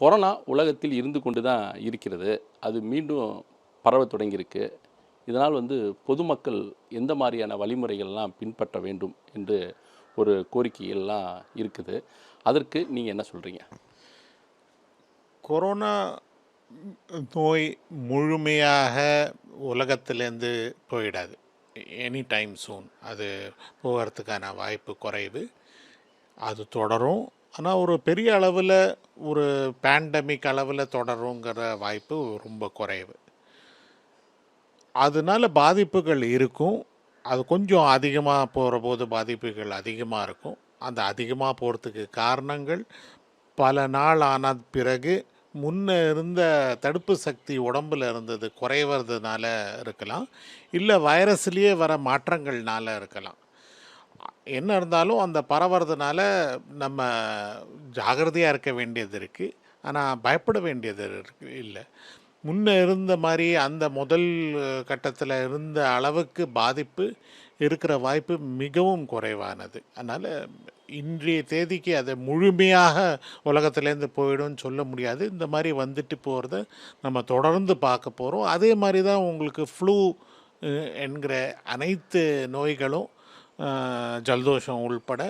Corona உலகத்தில் இருந்து கொண்டு தான் இருக்கிறது. அது மீண்டும் பரவத் தொடங்கியிருக்கு. இதனால் வந்து பொதுமக்கள் எந்த மாதிரியான வழிமுறைகள்லாம் பின்பற்ற வேண்டும் என்று ஒரு கோரிக்கையெல்லாம் இருக்குது. அதற்கு நீங்கள் என்ன சொல்கிறீங்க கொரோனா நோய் முழுமையாக உலகத்திலேருந்து போயிடாது. எனி டைம் சூன் அது போகிறதுக்கான வாய்ப்பு குறைவு. அது தொடரும். ஆனால் ஒரு பெரிய அளவில் ஒரு பேண்டமிக் அளவில் தொடருங்கிற வாய்ப்பு ரொம்ப குறைவு. அதனால பாதிப்புகள் இருக்கும். அது கொஞ்சம் அதிகமாக போகிற போது பாதிப்புகள் அதிகமாக இருக்கும். அந்த அதிகமாக போகிறதுக்கு காரணங்கள் பல நாள் ஆன பிறகு முன்ன இருந்த தடுப்பு சக்தி உடம்புல இருந்தது குறைவதுனால இருக்கலாம். இல்லை வைரஸ்லேயே வர மாற்றங்கள்னால இருக்கலாம். என்ன இருந்தாலும் அந்த பரவுறதுனால நம்ம ஜாகிரதையாக இருக்க வேண்டியது இருக்குது ஆனால் பயப்பட வேண்டியது இருக்கு இல்லை. முன்ன இருந்த மாதிரி அந்த முதல் கட்டத்தில் இருந்த அளவுக்கு பாதிப்பு இருக்கிற வாய்ப்பு மிகவும் குறைவானது. அதனால் இன்றைய தேதிக்கு அதை முழுமையாக உலகத்துலேருந்து போயிடும்னு சொல்ல முடியாது. இந்த மாதிரி வந்துட்டு போகிறத நம்ம தொடர்ந்து பார்க்க போகிறோம் அதே மாதிரி தான் உங்களுக்கு ஃப்ளூ என்கிற அனைத்து நோய்களும் ஜலதோஷம் உள்பட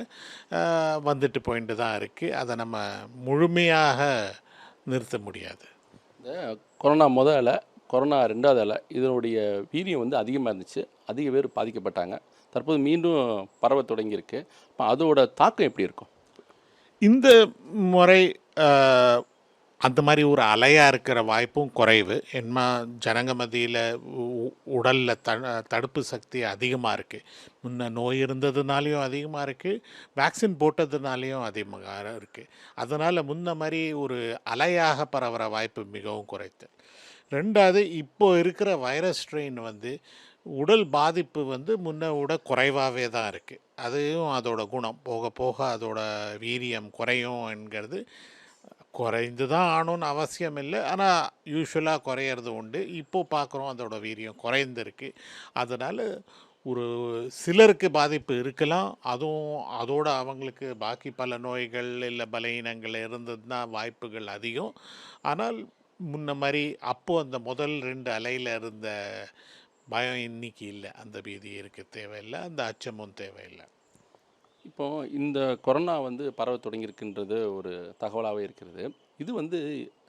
வந்துட்டு போயிட்டு தான் இருக்குது அதை நம்ம முழுமையாக நிறுத்த முடியாது. இந்த கொரோனா முத அலை கொரோனா ரெண்டாவது அலை இதனுடைய வீரியம் வந்து அதிகமாக இருந்துச்சு. அதிக பேர் பாதிக்கப்பட்டாங்க. தற்போது மீண்டும் பரவத் தொடங்கியிருக்கு. அப்போ அதோட தாக்கம் எப்படி இருக்கும்? இந்த முறை அந்த மாதிரி ஒரு அலையாக இருக்கிற வாய்ப்பும் குறைவு. என்ன ஜனங்க மத்தியில் உடலில் த தடுப்பு சக்தி அதிகமாக இருக்குது முன்ன நோய் இருந்ததுனாலையும் அதிகமாக இருக்குது வேக்சின் போட்டதுனாலையும் அதிகமாக இருக்குது அதனால் முன்ன மாதிரி ஒரு அலையாக பரவுகிற வாய்ப்பு மிகவும் குறைத்து. ரெண்டாவது இப்போ இருக்கிற வைரஸ் ஸ்ட்ரெயின் வந்து உடல் பாதிப்பு வந்து முன்ன விட குறைவாகவே தான் இருக்குது அதையும் அதோட குணம். போக போக அதோட வீரியம் குறையும் என்கிறது குறைந்து தான் ஆகணும்னு அவசியம் இல்லை. ஆனால் யூஸ்வலாக குறையிறது உண்டு. இப்போது பார்க்குறோம் அதோட வீரியம் குறைந்திருக்கு. அதனால் ஒரு சிலருக்கு பாதிப்பு இருக்கலாம். அதுவும் அதோடு அவங்களுக்கு பாக்கி பல நோய்கள் இல்லை பலவீனங்கள் இருந்ததுன்னா வாய்ப்புகள் அதிகம். ஆனால் முன்ன மாதிரி அப்போது அந்த முதல் ரெண்டு அலையில் இருந்த பயம் இன்னைக்கு இல்லை. அந்த பீதி இருக்க தேவையில்லை. அந்த அச்சமும் தேவையில்லை. இப்போ இந்த கொரோனா வந்து பரவ தொடங்கியிருக்கின்றது ஒரு தகவலாகவே இருக்கிறது. இது வந்து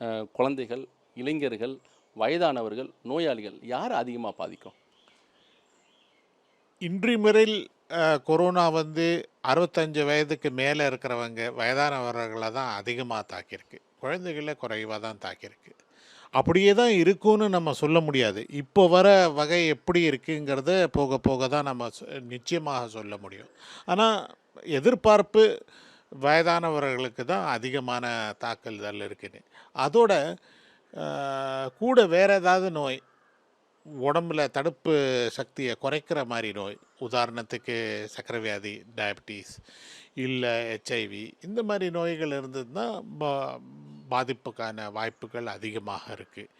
அஹ், குழந்தைகள் இளைஞர்கள் வயதானவர்கள் நோயாளிகள் யார் அதிகமாக பாதிக்கும்? இன்றி முறையில் அஹ், கொரோனா வந்து அறுபத்தஞ்சு வயதுக்கு மேலே இருக்கிறவங்க வயதானவர்களை தான் அதிகமாக தாக்கியிருக்கு. குழந்தைகளை குறைவாக தான் தாக்கியிருக்கு. அப்படியே தான் இருக்கும்னு நம்ம சொல்ல முடியாது. இப்போ வர வகை எப்படி இருக்குங்கிறத போக போக தான் நம்ம சொ- நிச்சயமாக சொல்ல முடியும். ஆனால் எதிர்பார்ப்பு வயதானவர்களுக்கு தான் அதிகமான தாக்குதல் இருக்குது. அதோட கூட வேறு ஏதாவது நோய் உடம்புல தடுப்பு சக்தியை குறைக்கிற மாதிரி நோய் உதாரணத்துக்கு சர்க்கரை வியாதி டயபிட்டிஸ் இல்லை ஹெச்ஐவி இந்த மாதிரி நோய்கள் இருந்ததுன்னா பா பாதிப்புக்கான வாய்ப்புகள் அதிகமாக இருக்குது